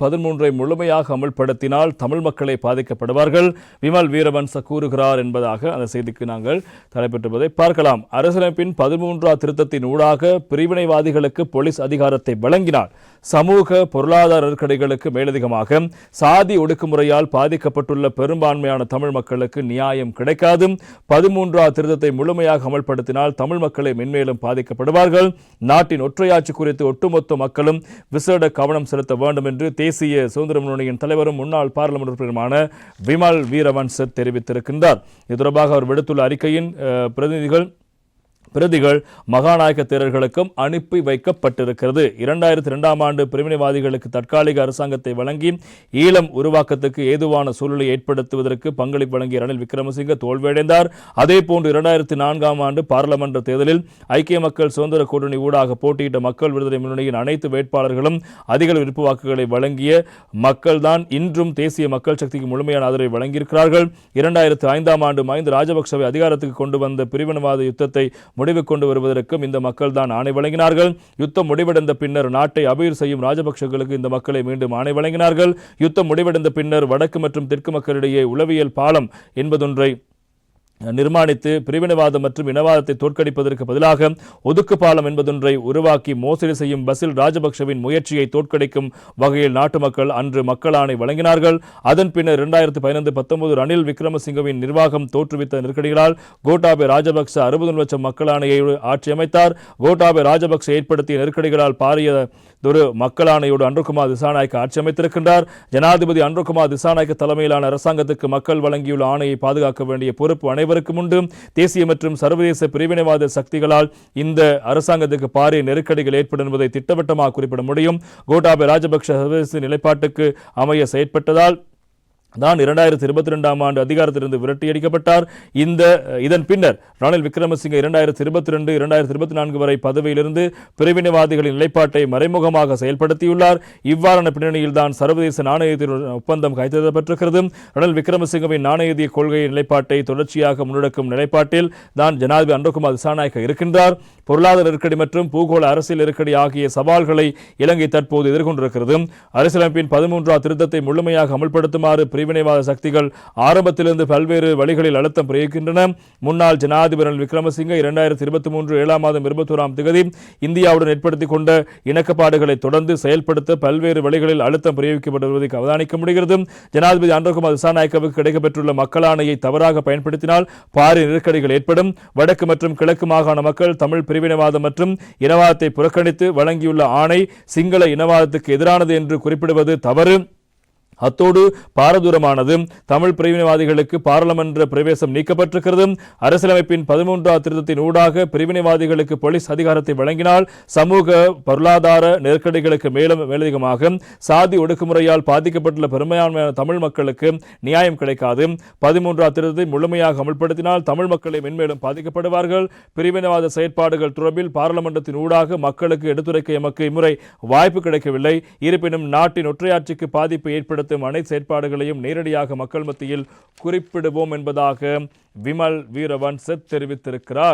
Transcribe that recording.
பதிமூன்றை முழுமையாக அமல்படுத்தினால் தமிழ் மக்களை பாதிக்கப்படுவார்கள். விமல் வீரவன்ச கூறுகிறார் என்பதாக அந்த செய்திக்கு நாங்கள் தலைப்பெற்றுவதை பார்க்கலாம். அரசியலமைப்பின் பதிமூன்றாம் திருத்தத்தின் ஊடாக பிரிவினைவாதிகளுக்கு போலீஸ் அதிகாரத்தை வழங்கினால் சமூக பொருளாதார நெருக்கடிகளுக்கு மேலதிகமாக சாதி ஒடுக்குமுறையால் பாதிக்கப்பட்டுள்ள பெரும்பான்மையான தமிழ் மக்களுக்கு நியாயம் கிடைக்காது. பதிமூன்றாம் திருத்தத்தை முழுமையாக அமல்படுத்தினால் தமிழ் மக்களை மென்மேலும் பாதிக்கப்படுவார்கள். நாட்டின் ஒற்றையாட்சி குறித்து ஒட்டுமொத்த மக்களும் விசேட கவனம் செலுத்த வேண்டும் என்று தேசிய சுதந்திர முன்னணியின் தலைவரும் முன்னாள் பாராளுமன்ற உறுப்பினருமான விமல் வீரவன்ச தெரிவித்திருக்கின்றார். இது தொடர்பாக அவர் விடுத்துள்ள அறிக்கையின் பிரதிநிதிகள் பிரதிகள் மகாநாயக தேரர்களுக்கும் அனுப்பி வைக்கப்பட்டிருக்கிறது. இரண்டாயிரத்தி இரண்டாம் ஆண்டு பிரிவினைவாதிகளுக்கு தற்காலிக அரசாங்கத்தை வழங்கி ஈழம் உருவாக்கத்துக்கு ஏதுவான சூழலை ஏற்படுத்துவதற்கு பங்களிப்பு வழங்கிய ரணில் விக்ரமசிங்க தோல்வியடைந்தார். அதேபோன்று இரண்டாயிரத்தி நான்காம் ஆண்டு பாராளுமன்ற தேர்தலில் ஐக்கிய மக்கள் சுதந்திர கூட்டணி ஊடாக போட்டியிட்ட மக்கள் விடுதலை முன்னணியின் அனைத்து வேட்பாளர்களும் அதிக விருப்பு வாக்குகளை வழங்கிய மக்கள்தான் இன்றும் தேசிய மக்கள் சக்திக்கு முழுமையான ஆதரவை வழங்கியிருக்கிறார்கள். இரண்டாயிரத்து ஐந்தாம் ஆண்டு மஹிந்த ராஜபக்சவை அதிகாரத்துக்கு கொண்டு வந்த பிரிவினவாத யுத்தத்தை முடிவு கொண்டு வருவதற்கும் இந்த மக்கள் தான் ஆணை வழங்கினார்கள். யுத்தம் முடிவடைந்த பின்னர் நாட்டை அபீர் செய்யும் ராஜபக்சர்களுக்கு இந்த மக்களை மீண்டும் ஆணை வழங்கினார்கள். யுத்தம் முடிவடைந்த பின்னர் வடக்கு மற்றும் தெற்கு மக்களிடையே உளவியல் பாலம் என்பதொன்றை நிர்மாணித்து பிரிவினைவாதம் மற்றும் இனவாதத்தை தோற்கடிப்பதற்கு பதிலாக ஒதுக்கு பாலம் என்பதொன்றை உருவாக்கி மோசடி செய்யும் பசில் ராஜபக்சவின் முயற்சியை தோற்கடிக்கும் வகையில் நாட்டு மக்கள் அன்று மக்கள் ஆணை வழங்கினார்கள். அதன் பின்னர் இரண்டாயிரத்து பதினைந்து பத்தொன்பது ரணில் விக்ரமசிங்கவின் நிர்வாகம் தோற்றுவித்த நெருக்கடிகளால் கோட்டாபே ராஜபக்ச அறுபது லட்சம் மக்கள் ஆணையை ஆட்சி அமைத்தார் கோட்டாபே ராஜபக்ச ஏற்படுத்திய நெருக்கடிகளால் பாரிய ஒரு மக்களாணையோடு அன்றுகுமார் திசாநாயக்க ஆட்சி அமைத்திருக்கின்றார். ஜனாதிபதி அன்றுகுமார் திசாநாயக்க தலைமையிலான அரசாங்கத்துக்கு மக்கள் வழங்கியுள்ள ஆணையை பாதுகாக்க வேண்டிய பொறுப்பு அனைவருக்கும் உண்டு. தேசிய மற்றும் சர்வதேச பிரிவினைவாத சக்திகளால் இந்த அரசாங்கத்துக்கு பாரிய நெருக்கடிகள் ஏற்படும் என்பதை திட்டவட்டமாக குறிப்பிட முடியும். கோட்டாபய ராஜபக்ஷ சர்வதேச நிலைப்பாட்டுக்கு அமைய செயற்பட்டதால் தான் இரண்டாயிரத்தி இருபத்தி ரெண்டாம் ஆண்டு அதிகாரத்திலிருந்து விரட்டியடிக்கப்பட்டார். இந்த இதன் பின்னர் ரணில் விக்ரமசிங்க இரண்டாயிரத்தி இருபத்தி ரெண்டு இரண்டாயிரத்தி இருபத்தி நான்கு வரை பதவியிலிருந்து பிரிவினைவாதிகளின் நிலைப்பாட்டை மறைமுகமாக செயல்படுத்தியுள்ளார். இவ்வாறான பின்னணியில் தான் சர்வதேச நாணயத்தின் ஒப்பந்தம் கைத்தெழுதப்பட்டிருக்கிறது ரணில் விக்ரமசிங்கவின் நாணயதிய கொள்கை நிலைப்பாட்டை தொடர்ச்சியாக முன்னெடுக்கும் நிலைப்பாட்டில் தான் ஜனாதிபதி அன்றகுமார் திசாநாயக்க இருக்கின்றார். பொருளாதார நெருக்கடி மற்றும் பூகோள அரசியல் நெருக்கடி ஆகிய சவால்களை இலங்கை தற்போது எதிர்கொண்டிருக்கிறது. அரசியலமைப்பின் பதிமூன்றாம் திருத்தத்தை முழுமையாக அமல்படுத்துமாறு பிரிவினைவாத சக்திகள் ஆரம்பத்திலிருந்து பல்வேறு வழிகளில் அழுத்தம் பிரயோகிக்கின்றன முன்னாள் ஜனாதிபதி ரணில் விக்ரமசிங்க இரண்டாயிரத்தி இருபத்தி மூன்று ஏழாம் மாதம் இருபத்தோராம் திகதி இந்தியாவுடன் ஏற்படுத்திக் கொண்ட இணக்கப்பாடுகளை தொடர்ந்து செயல்படுத்த பல்வேறு வழிகளில் அழுத்தம் பிரயோகிக்கப்பட்டு வருவதை அவதானிக்க முடிகிறது. ஜனாதிபதி அன்றகுமார் திசாநாயக்கவுக்கு கிடைக்கப்பெற்றுள்ள மக்களாணையை தவறாக பயன்படுத்தினால் பாரிய நெருக்கடிகள் ஏற்படும். வடக்கு மற்றும் கிழக்கு மாகாண மக்கள் தமிழ் பிரிவினைவாதம் மற்றும் இனவாதத்தை புறக்கணித்து வழங்கியுள்ள ஆணை சிங்கள இனவாதத்துக்கு எதிரானது என்று குறிப்பிடுவது தவறு. அத்தோடு பாரதூரமானது தமிழ் பிரிவினைவாதிகளுக்கு பாராளுமன்ற பிரவேசம் நீக்கப்பட்டிருக்கிறது. அரசியலமைப்பின் பதிமூன்றாம் திருத்தத்தின் ஊடாக பிரிவினைவாதிகளுக்கு போலீஸ் அதிகாரத்தை வழங்கினால் சமூக பொருளாதார நெருக்கடிகளுக்கு மேலும் மேலதிகமாக சாதி ஒடுக்குமுறையால் பாதிக்கப்பட்டுள்ள பெரும்பான்மையான தமிழ் மக்களுக்கு நியாயம் கிடைக்காது. பதிமூன்றாம் திருத்தத்தை முழுமையாக அமல்படுத்தினால் தமிழ் மக்களை மென்மேலும் பாதிக்கப்படுவார்கள். பிரிவினைவாத செயற்பாடுகள் தொடர்பில் பாராளுமன்றத்தின் ஊடாக மக்களுக்கு எடுத்துரைக்க எமக்கு இம்முறை வாய்ப்பு கிடைக்கவில்லை. இருப்பினும் நாட்டின் ஒற்றையாட்சிக்கு பாதிப்பு ஏற்படுத்த செயல்படுத்தும் அனைத்து செயற்பாடுகளையும் நேரடியாக மக்கள் மத்தியில் குறிப்பிடுவோம் என்பதாக விமல் வீரவன்ச தெரிவித்திருக்கிறார்.